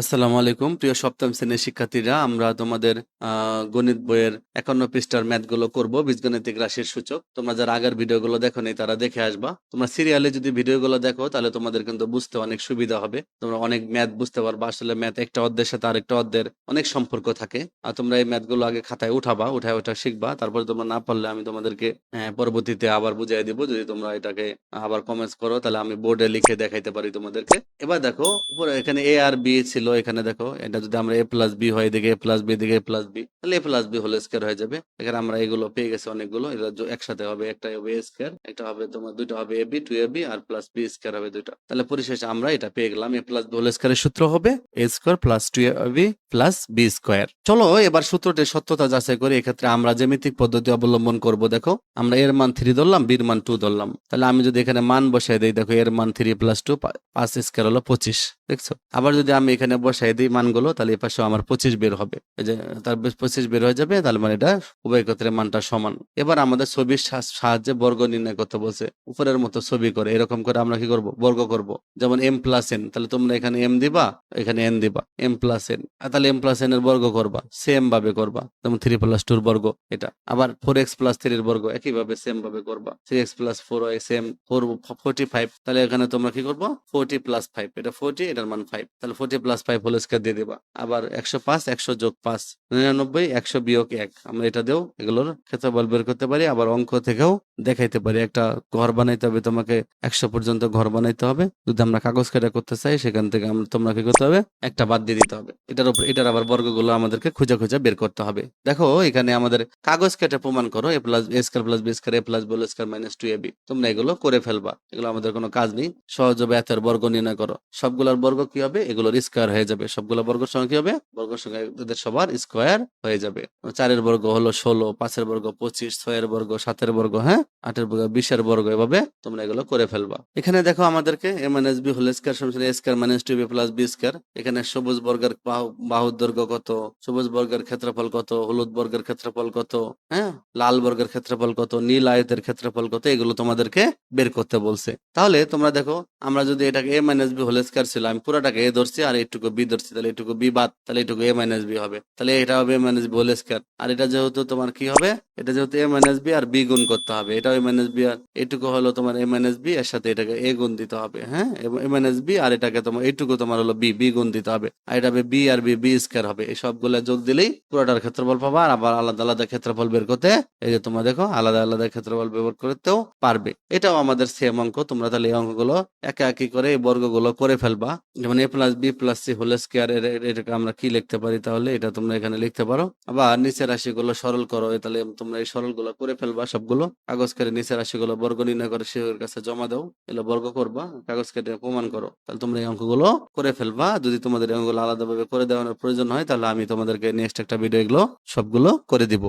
আসসালামু আলাইকুম। প্রিয় সপ্তম শ্রেণির শিক্ষার্থীরা, আমরা তোমাদের গণিত বইয়ের একান্ন পৃষ্ঠার ম্যাথগুলো করব, বীজগণিতিক রাশির সূচক। তোমরা যারা আগের ভিডিওগুলো দেখো নি তারা দেখে আসবা। তোমরা সিরিয়ালে যদি ভিডিওগুলো দেখো, তাহলে তোমাদের কিন্তু বুঝতে অনেক সুবিধা হবে। তোমরা অনেক ম্যাথ বুঝতে পারবা। আসলে ম্যাথ একটা অধ্যায়ের সাথে আরেকটা অধ্যায়ের অনেক সম্পর্ক থাকে। আর তোমরা এই ম্যাথগুলো আগে খাতায় উঠাবা, উঠায় ওঠা শিখবা। তারপরে তোমরা না পারলে আমি তোমাদেরকে পরবর্তীতে আবার বুঝিয়ে দিব। যদি তোমরা এটাকে আবার কমেন্টস করো, তাহলে আমি বোর্ডে লিখে দেখাইতে পারি তোমাদেরকে। এবার দেখো এখানে এ আর বি ছিল। এখানে দেখো, এটা যদি আমরা এ প্লাস বি হয়, এদিকে এ প্লাস বি এদিকে এ প্লাস বি তাহলে A plus B whole square হয়ে যাবে। এখানে আমরা এগুলো পেয়ে গেছি অনেকগুলো যো- একসাথে হবে একটা হবে এ স্কোয়ার একটা হবে তোমার দুটো হবে A B two A B R plus B square হবে দুটো তাহলে পরিশেষে আমরা এটা পেয়ে গেলাম এ প্লাস বি হোল স্কোয়ারের সূত্র হবে A square plus two A B plus B square চলো, এবার সূত্রটির সত্যতা যাচাই করে, এক্ষেত্রে আমরা জ্যামিতিক পদ্ধতি অবলম্বন করব, দেখো। আমরা এর মান থ্রি ধরলাম বির মান টু ধরলাম। তাহলে আমি যদি এখানে মান বসাই দিই, দেখো এর মান থ্রি প্লাস টু পাঁচ স্কোয়ার হলো পঁচিশ, দেখছ? আবার যদি আমি এখানে বসাই দিই মানগুলো, তাহলে এই আমার পঁচিশ বের হবে। এই যে তার পঁচিশ বের হয়ে যাবে, তাহলে মানে এটা উভয় ক্ষেত্রে মানটা সমান। এবার আমাদের ছবির সাহায্যে বর্গ নির্ণয় করতে বলছে, উপরের মতো ছবি করে, এরকম করে আমরা কি করব? বর্গ করব। যেমন এম প্লাস এন তাহলে তোমরা এখানে এম দিবা, এখানে এন দিবা এম প্লাস এন তাহলে এম প্লাস এন এর বর্গ করবা সেম ভাবে করবা, যেমন থ্রি প্লাস টুর বর্গ এটা। আবার ফোর এক্স প্লাস থ্রির বর্গ একইভাবে সেম ভাবে করবা three X plus four X four forty five তাহলে এখানে তোমরা কি করব? ফোর্টি প্লাস ফাইভ এটা ফোর্টি এটার মান ফাইভ তাহলে forty plus five whole square দিয়ে দিবা। আবার একশো পাঁচ, একশো যোগ পাঁচ, নিরানব্বই, একশো বিয়োগ এক। আমরা এটা দিয়েও এগুলোর ক্ষেত্রফল বের করতে পারি, আবার অঙ্ক থেকেও দেখাইতে পারি। একটা ঘর বানাইতে হবে, তোমাকে একশো পর্যন্ত ঘর বানাইতে হবে। যদি আমরা কাগজ কাটা করতে চাই, সেখান থেকে আমরা তোমরা কি করতে হবে? একটা বাদ দিয়ে দিতে হবে। এটার উপর এটার আবার বর্গগুলো আমাদেরকে খুঁজে খুঁজে বের করতে হবে। দেখো, এখানে আমাদের কাগজ কেটে প্রমাণ করো, A plus A square plus B square A plus ball square minus two A B তোমরা এগুলো করে ফেলবা। এগুলো আমাদের কোনো কাজ নেই। সহজভাবে এতের বর্গ নির্ণয় করো। সবগুলোর বর্গ কি হবে? এগুলোর স্কোয়ার হয়ে যাবে। সবগুলো বর্গ সঙ্গে কি হবে? বর্গ এদের সবার স্কোয়ার হয়ে যাবে। চারের বর্গ হলো ষোলো, পাঁচের বর্গ পঁচিশ, ছয়ের বর্গ সাতের বর্গ হ্যাঁ? আটের বর্গ, বিশের বর্গ এভাবে তোমরা এগুলো করে ফেলবা। এখানে দেখো আমাদেরকে A minus B whole square সমান A square minus two B plus B square এখানে সবুজ বর্গের বাহু- দৈর্ঘ্য কত? সবুজ বর্গের ক্ষেত্রফল কত? হলুদ বর্গের ক্ষেত্রফল কত? হ্যাঁ? লাল বর্গের ক্ষেত্রফল কত? নীল আয়তের ক্ষেত্রফল কত? এগুলো তোমাদেরকে বের করতে বলছে। তাহলে তোমরা দেখো, আমরা যদি এটাকে A minus B whole square ছিল আমি পুরোটাকে এ ধরছি আর এইটুকু বি ধরছি, তাহলে এটুকু বি বাদ, তাহলে এটুকু এ মাইনাস বি হবে। তাহলে এটা হবে A minus B whole square আর এটা যেহেতু তোমার কি হবে? এটা যেহেতু এ মাইনাস বি আর বি গুণ করতে হবে এটা এ মাইনাস বি আর এইটুকু হলো তোমার এ মাইনাস বি এর সাথে এটাকে এ গুণ দিতে হবে হ্যাঁ? এ মাইনাস বি আর এটাকে তোমার এইটুকু তোমার হলো বি বি গুণ দিতে হবে, আর এটা হবে বি আর বি বি স্কোয়ার হবে, এই সবগুলো যোগ দিলেই পুরোটার ক্ষেত্রফল পাবা, আর আবার আলাদা আলাদা ক্ষেত্রফল বের করতে এই যে তোমরা দেখো, আলাদা আলাদা ক্ষেত্রফল ব্যবহার করতেও পারবে। এটাও আমাদের সেম অঙ্ক, তোমরা তাহলে এই অঙ্কগুলো একা একই করে এই বর্গগুলো করে ফেলবা। যেমন A plus B plus C whole square এটাকে আমরা কি লিখতে পারি তাহলে? এটা তোমরা এখানে লিখতে পারো। আবার নিচের রাশিগুলো সরল করো, তাহলে তোমরা এই সরলগুলো করে ফেলবা, সবগুলো। কাগজ কেটে নিচের রাশিগুলো বর্গ নির্ণয় করে শিশুর কাছে জমা দাও। এগুলো বর্গ করবা, কাগজ কেটে প্রমাণ করো। তাহলে তোমরা এই অঙ্কগুলো করে ফেলবা। যদি তোমাদের এই অঙ্কগুলো আলাদাভাবে করে দেওয়ার প্রয়োজন হয়, তাহলে আমি তোমাদেরকে নেক্সট একটা ভিডিও এগুলো সবগুলো করে দিব।